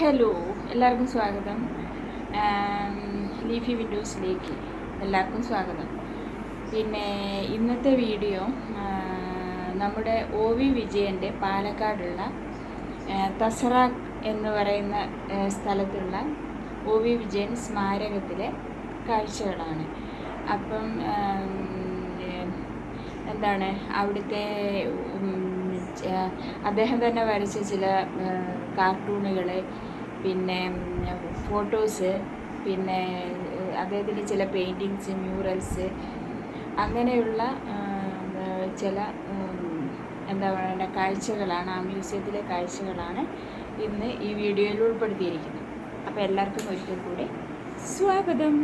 Hello എല്ലാവർക്കും സ്വാഗതം. Leafy വിൻഡോസിലേക്ക് എല്ലാവർക്കും സ്വാഗതം. പിന്നെ ഇന്നത്തെ വീഡിയോ നമ്മുടെ ഒ വി വിജയന്റെ പാലക്കാടുള്ള തസറാഖ് എന്ന് പറയുന്ന സ്ഥലത്തുള്ള ഒ വി വിജയൻ സ്മാരകത്തിലെ കാഴ്ചകളാണ്. അപ്പം എന്താണ് അവിടുത്തെ അദ്ദേഹം തന്നെ വരച്ച ചില കാർട്ടൂണുകൾ പിന്നെ ഫോട്ടോസ് പിന്നെ അദ്ദേഹത്തിന്റെ ചില പെയിന്റിങ്സ് മ്യൂറൽസ് അങ്ങനെയുള്ള ചില എന്താ പറയുക കാഴ്ചകളാണ് ആ മ്യൂസിയത്തിലെ കാഴ്ചകളാണ് ഇന്ന് ഈ വീഡിയോയിൽ ഉൾപ്പെടുത്തിയിരിക്കുന്നത്. അപ്പോൾ എല്ലാവർക്കും ഒരിക്കൽ കൂടി സ്വാഗതം.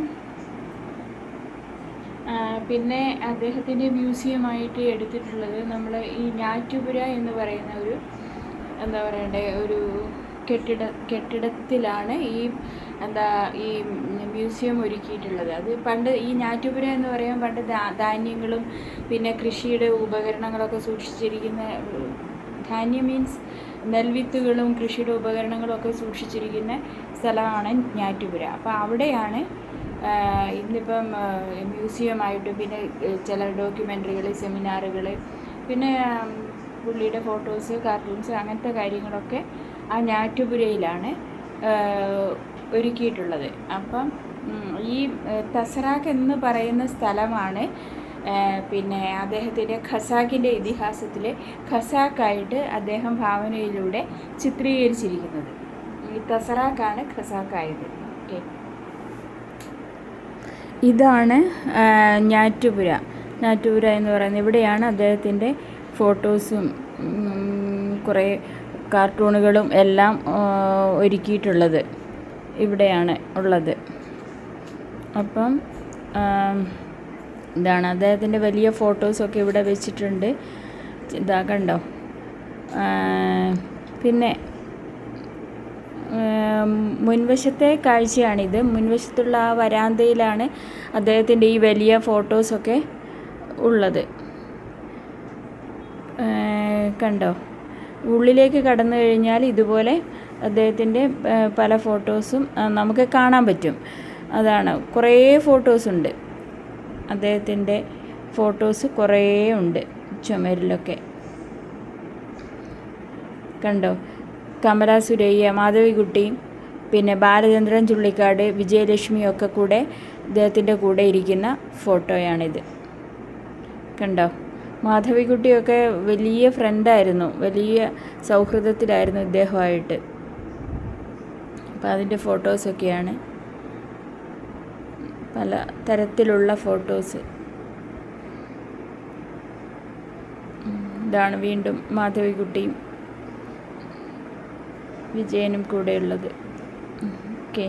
പിന്നെ അദ്ദേഹത്തിന്റെ മ്യൂസിയമായിട്ട് എടുത്തിട്ടുള്ളത് നമ്മൾ ഈ ഞാറ്റുപുര എന്ന് പറയുന്ന ഒരു എന്താ പറയണ്ടേ ഒരു കെട്ടിട കെട്ടിടത്തിലാണ് ഈ എന്താ ഈ മ്യൂസിയം ഒരുക്കിയിട്ടുള്ളത്. അത് പണ്ട് ഈ ഞാറ്റുപുര എന്ന് പറയുമ്പോൾ പണ്ട് ധാന്യങ്ങളും പിന്നെ കൃഷിയുടെ ഉപകരണങ്ങളൊക്കെ സൂക്ഷിച്ചിരിക്കുന്ന ധാന്യം മീൻസ് നെൽവിത്തുകളും കൃഷിയുടെ ഉപകരണങ്ങളും ഒക്കെ സൂക്ഷിച്ചിരിക്കുന്ന സ്ഥലമാണ് ഞാറ്റുപുര അപ്പോൾ അവിടെയാണ് ഇന്നിപ്പം മ്യൂസിയം മ്യൂസിയമായിട്ട് പിന്നെ ചില ഡോക്യുമെന്ററികൾ സെമിനാറുകൾ പിന്നെ പുള്ളിയുടെ ഫോട്ടോസ് കാർട്ടൂൺസ് അങ്ങനത്തെ കാര്യങ്ങളൊക്കെ ആ ഞാറ്റുപുരയിലാണ് ഒരുക്കിയിട്ടുള്ളത്. അപ്പം ഈ തസറാഖ് എന്ന് പറയുന്ന സ്ഥലമാണ് പിന്നെ അദ്ദേഹത്തിന്റെ ഖസാക്കിന്റെ ഇതിഹാസത്തിൽ ഖസാക്കായിട്ട് അദ്ദേഹം ഭാവനയിലൂടെ ചിത്രീകരിച്ചിരിക്കുന്നത്. ഈ തസറാക്കാണ് ഖസാക്കായത്. ഓക്കെ. ഇതാണ് ഞാറ്റുപുര. ഞാറ്റുപുര എന്ന് പറയുന്നത് ഇവിടെയാണ് അദ്ദേഹത്തിന്റെ ഫോട്ടോസും കുറേ കാർട്ടൂണുകളും എല്ലാം ഒരുക്കിയിട്ടുള്ളത് ഇവിടെയാണ് ഉള്ളത്. അപ്പം ഇതാണ്. അദ്ദേഹത്തിന്റെ വലിയ ഫോട്ടോസൊക്കെ ഇവിടെ വെച്ചിട്ടുണ്ട്. ഇതാ കണ്ടോ? പിന്നെ മുൻവശത്തെ കാഴ്ചയാണിത്. മുൻവശത്തുള്ള ആ വരാന്തയിലാണ് അദ്ദേഹത്തിന്റെ ഈ വലിയ ഫോട്ടോസൊക്കെ ഉള്ളത്. കണ്ടോ? ഉള്ളിലേക്ക് കടന്നു കഴിഞ്ഞാൽ ഇതുപോലെ അദ്ദേഹത്തിന്റെ പല ഫോട്ടോസും നമുക്ക് കാണാൻ പറ്റും. അതാണ്. കുറേ ഫോട്ടോസ് ഉണ്ട് അദ്ദേഹത്തിന്റെ ഫോട്ടോസ് കുറേ ഉണ്ട് ചുമരിലൊക്കെ. കണ്ടോ? കമല സുരയ്യ മാധവിക്കുട്ടി പിന്നെ ബാലചന്ദ്രൻ ചുള്ളിക്കാട് വിജയലക്ഷ്മി ഒക്കെ കൂടെ അദ്ദേഹത്തിന്റെ കൂടെ ഇരിക്കുന്ന ഫോട്ടോയാണിത്. കണ്ടോ? മാധവിക്കുട്ടിയൊക്കെ വലിയ ഫ്രണ്ടായിരുന്നു വലിയ സൗഹൃദത്തിലായിരുന്നു ഇദ്ദേഹമായിട്ട്. അപ്പോൾ അതിന്റെ ഫോട്ടോസൊക്കെയാണ് പല തരത്തിലുള്ള ഫോട്ടോസ് ഇതാണ് വീണ്ടും മാധവിക്കുട്ടിയും വിജയനും കൂടെയുള്ളത്. ഓക്കെ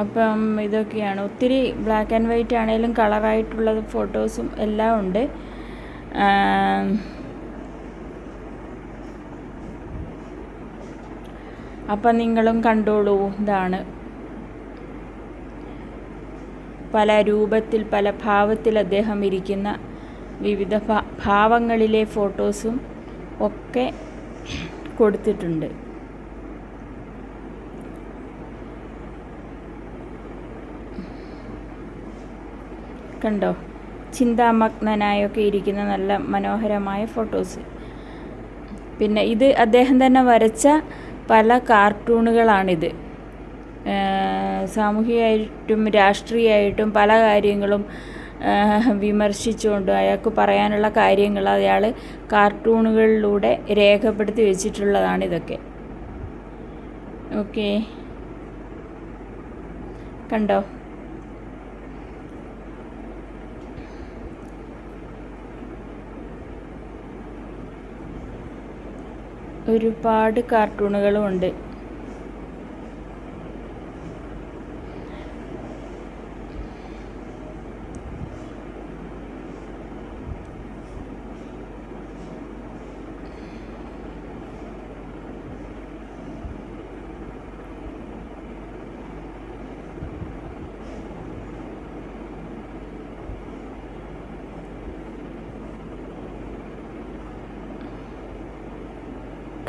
അപ്പം ഇതൊക്കെയാണ്. ഒത്തിരി ബ്ലാക്ക് ആൻഡ് വൈറ്റ് ആണെങ്കിലും കളറായിട്ടുള്ള ഫോട്ടോസും എല്ലാം ഉണ്ട്. അപ്പം നിങ്ങളും കണ്ടോളൂ. ഇതാണ്. പല രൂപത്തിൽ പല ഭാവത്തിൽ അദ്ദേഹം ഇരിക്കുന്ന വിവിധ ഭാവങ്ങളിലെ ഫോട്ടോസും ഒക്കെ കൊടുത്തിട്ടുണ്ട്. കണ്ടോ? ചിന്താമഗ്നനായൊക്കെ ഇരിക്കുന്ന നല്ല മനോഹരമായ ഫോട്ടോസ് പിന്നെ ഇത് അദ്ദേഹം തന്നെ വരച്ച പല കാർട്ടൂണുകളാണിത് സാമൂഹികമായിട്ടും രാഷ്ട്രീയമായിട്ടും പല കാര്യങ്ങളും വിമർശിച്ചുകൊണ്ട് അയാൾക്ക് പറയാനുള്ള കാര്യങ്ങൾ അയാൾ കാർട്ടൂണുകളിലൂടെ രേഖപ്പെടുത്തി വെച്ചിട്ടുള്ളതാണ് ഇതൊക്കെ. ഓക്കേ. കണ്ടോ? ഒരുപാട് കാർട്ടൂണുകളും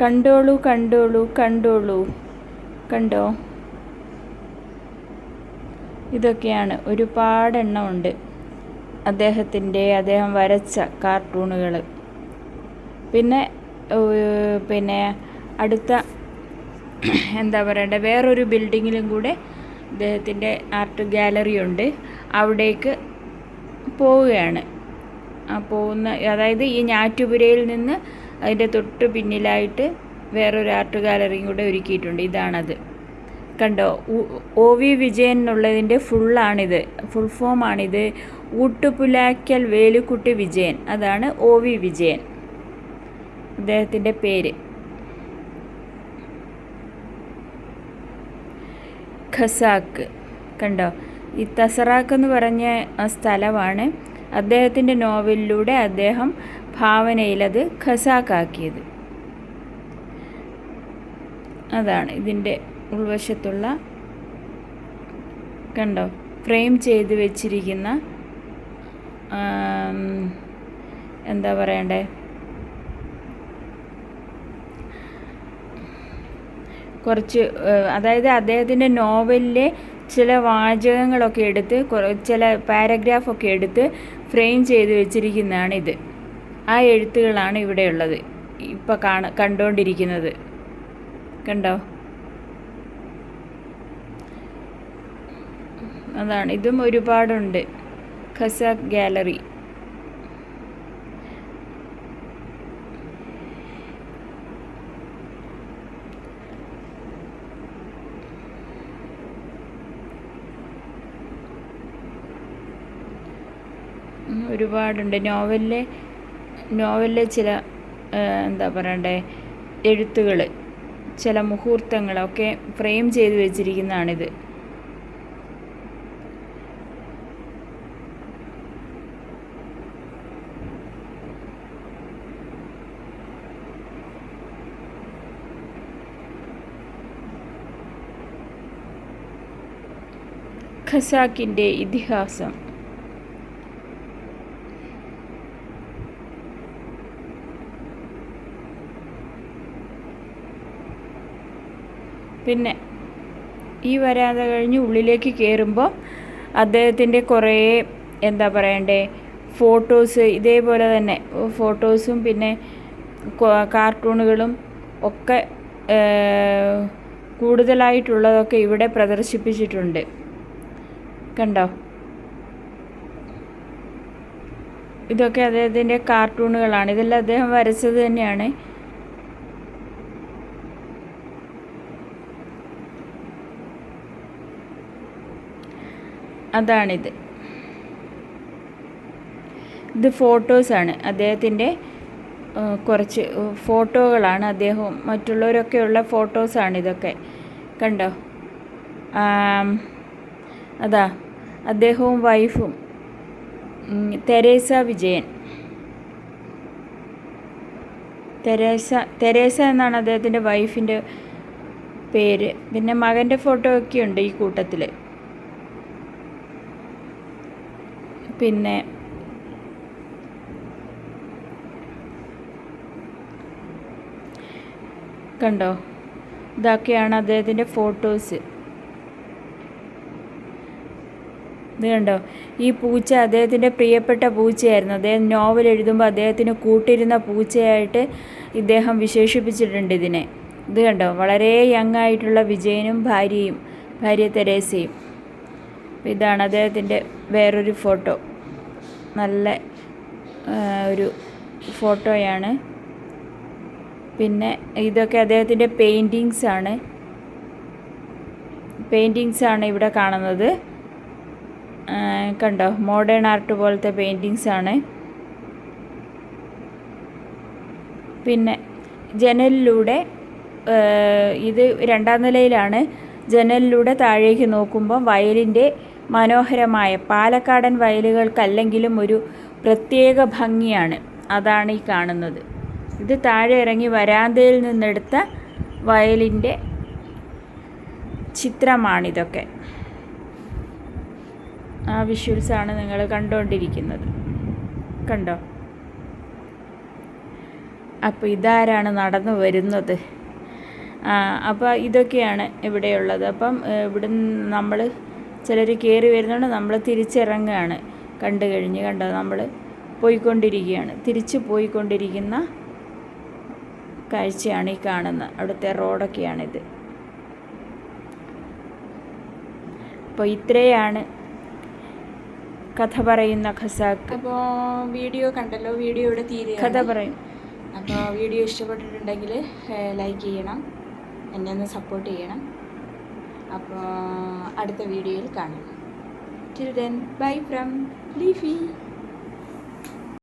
കണ്ടോളൂ കണ്ടോളൂ കണ്ടോളൂ. കണ്ടോ? ഇതൊക്കെയാണ്. ഒരുപാടെണ്ണം ഉണ്ട് അദ്ദേഹത്തിന്റെ അദ്ദേഹം വരച്ച കാർട്ടൂണുകൾ. പിന്നെ പിന്നെ അടുത്ത എന്താ പറയണ്ടേ വേറൊരു ബിൽഡിങ്ങിലും കൂടെ അദ്ദേഹത്തിന്റെ ആർട്ട് ഗാലറി ഉണ്ട്. അവിടേക്ക് പോവുകയാണ്. പോകുന്ന അതായത് ഈ ഞാറ്റുപുരയിൽ നിന്ന് അതിന്റെ തൊട്ട് പിന്നിലായിട്ട് വേറൊരു ആർട്ട് ഗാലറിയും കൂടെ ഒരുക്കിയിട്ടുണ്ട്. ഇതാണത്. കണ്ടോ? ഒ വി വിജയൻ എന്നുള്ളതിന്റെ ഫുള്ളാണിത്. ഫുൾ ഫോമാണിത്. ഊട്ടുപുലാക്കൽ വേലുക്കുട്ടി വിജയൻ. അതാണ് ഒ വി വിജയൻ. അദ്ദേഹത്തിന്റെ പേര്. ഖസാക്ക്. കണ്ടോ? ഈ തസറാക്ക് എന്ന് പറഞ്ഞ സ്ഥലമാണ്. അദ്ദേഹത്തിന്റെ നോവലിലൂടെ അദ്ദേഹം ഭാവനയിലത് ഖസാക്കാക്കിയത്. അതാണ് ഇതിന്റെ ഉൾവശത്തുള്ള കണ്ടോ ഫ്രെയിം ചെയ്ത് വെച്ചിരിക്കുന്ന എന്താ പറയണ്ടേ? കുറച്ച് അതായത് അദ്ദേഹത്തിന്റെ നോവലിലെ ചില വാചകങ്ങളൊക്കെ എടുത്ത് ചില പാരഗ്രാഫൊക്കെ എടുത്ത് ഫ്രെയിം ചെയ്ത് വെച്ചിരിക്കുന്നതാണ് ഇത് ആ എഴുത്തുകളാണ് ഇവിടെയുള്ളത് ഇപ്പോൾ കാണ കണ്ടുകൊണ്ടിരിക്കുന്നത് കണ്ടോ? അതാണ്. ഇതും ഒരുപാടുണ്ട്. ഖസാക്ക് ഗാലറി. ഒരുപാടുണ്ട്. നോവലിലെ നോവലിലെ ചില എന്താ പറയണ്ടേ എഴുത്തുകൾ ചില മുഹൂർത്തങ്ങളൊക്കെ ഫ്രെയിം ചെയ്ത് വെച്ചിരിക്കുന്നതാണിത്. ഖസാക്കിന്റെ ഇതിഹാസം. പിന്നെ ഈ വരാത കഴിഞ്ഞ് ഉള്ളിലേക്ക് കയറുമ്പോൾ അദ്ദേഹത്തിന്റെ കുറേ എന്താ പറയണ്ടേ ഫോട്ടോസ് ഇതേപോലെ തന്നെ ഫോട്ടോസും പിന്നെ കാർട്ടൂണുകളും ഒക്കെ കൂടുതലായിട്ടുള്ളതൊക്കെ ഇവിടെ പ്രദർശിപ്പിച്ചിട്ടുണ്ട്. കണ്ടോ? ഇതൊക്കെ അദ്ദേഹത്തിന്റെ കാർട്ടൂണുകളാണ്. ഇതെല്ലാം അദ്ദേഹം വരച്ചത് തന്നെയാണ്. അതാണിത്. ഇത് ഫോട്ടോസാണ്. അദ്ദേഹത്തിന്റെ കുറച്ച് ഫോട്ടോകളാണ് അദ്ദേഹവും മറ്റുള്ളവരൊക്കെയുള്ള ഫോട്ടോസാണ് ഇതൊക്കെ. കണ്ടോ? അതാ അദ്ദേഹവും വൈഫും തെരേസ വിജയൻ. തെരേസ തെരേസ എന്നാണ് അദ്ദേഹത്തിന്റെ വൈഫിന്റെ പേര്. പിന്നെ മകന്റെ ഫോട്ടോ ഒക്കെ ഉണ്ട് ഈ കൂട്ടത്തിൽ പിന്നെ കണ്ടോ? ഇതൊക്കെയാണ് അദ്ദേഹത്തിന്റെ ഫോട്ടോസ്. ഇത് കണ്ടോ? ഈ പൂച്ച അദ്ദേഹത്തിന്റെ പ്രിയപ്പെട്ട പൂച്ചയായിരുന്നു. അദ്ദേഹം നോവൽ എഴുതുമ്പോൾ അദ്ദേഹത്തിന് കൂട്ടിരുന്ന പൂച്ചയായിട്ട് ഇദ്ദേഹം വിശേഷിപ്പിച്ചിട്ടുണ്ട് ഇതിനെ. ഇത് കണ്ടോ? വളരെ യങ് ആയിട്ടുള്ള വിജയനും ഭാര്യയും ഭാര്യ തെരേസയും. ഇതാണ് അദ്ദേഹത്തിന്റെ വേറൊരു ഫോട്ടോ. നല്ല ഒരു ഫോട്ടോയാണ്. പിന്നെ ഇതൊക്കെ അദ്ദേഹത്തിന്റെ പെയിന്റിങ്സ് ആണ്. പെയിന്റിങ്സ് ആണ് ഇവിടെ കാണുന്നത്. കണ്ടോ? മോഡേൺ ആർട്ട് പോലത്തെ പെയിന്റിങ്സ് ആണ്. പിന്നെ ജനലിലൂടെ ഇത് രണ്ടാം നിലയിലാണ്. ജനലിലൂടെ താഴേക്ക് നോക്കുമ്പോൾ വയലിന്റെ മനോഹരമായ പാലക്കാടൻ വയലുകൾക്കല്ലെങ്കിലും ഒരു പ്രത്യേക ഭംഗിയാണ്. അതാണ് ഈ കാണുന്നത്. ഇത് താഴെ ഇറങ്ങി വരാന്തയിൽ നിന്നെടുത്ത വയലിന്റെ ചിത്രമാണിതൊക്കെ. ആ വിഷ്വൽസാണ് നിങ്ങൾ കണ്ടുകൊണ്ടിരിക്കുന്നത് കണ്ടോ? അപ്പോൾ ഇതാരാണ് നടന്നു വരുന്നത്? അപ്പോൾ ഇതൊക്കെയാണ് ഇവിടെയുള്ളത്. അപ്പം ഇവിടെ നമ്മൾ ചിലർ കയറി വരുന്നുണ്ട് നമ്മൾ തിരിച്ചിറങ്ങുകയാണ് കണ്ടു കഴിഞ്ഞ് കണ്ടോ? നമ്മൾ പോയിക്കൊണ്ടിരിക്കുകയാണ്. തിരിച്ച് പോയിക്കൊണ്ടിരിക്കുന്ന കാഴ്ചയാണ് ഈ കാണുന്നത് അവിടുത്തെ റോഡൊക്കെയാണിത്. അപ്പോൾ ഇത്രയാണ് കഥ പറയുന്ന ഖസാക്ക്. അപ്പോൾ വീഡിയോ കണ്ടല്ലോ? വീഡിയോ ഇവിടെ തീരെ കഥ പറയും. അപ്പോൾ വീഡിയോ ഇഷ്ടപ്പെട്ടിട്ടുണ്ടെങ്കിൽ ലൈക്ക് ചെയ്യണം. എന്നെ ഒന്ന് സപ്പോർട്ട് ചെയ്യണം. അപ്പോൾ അടുത്ത വീഡിയോയിൽ കാണാം till then bye from Leafy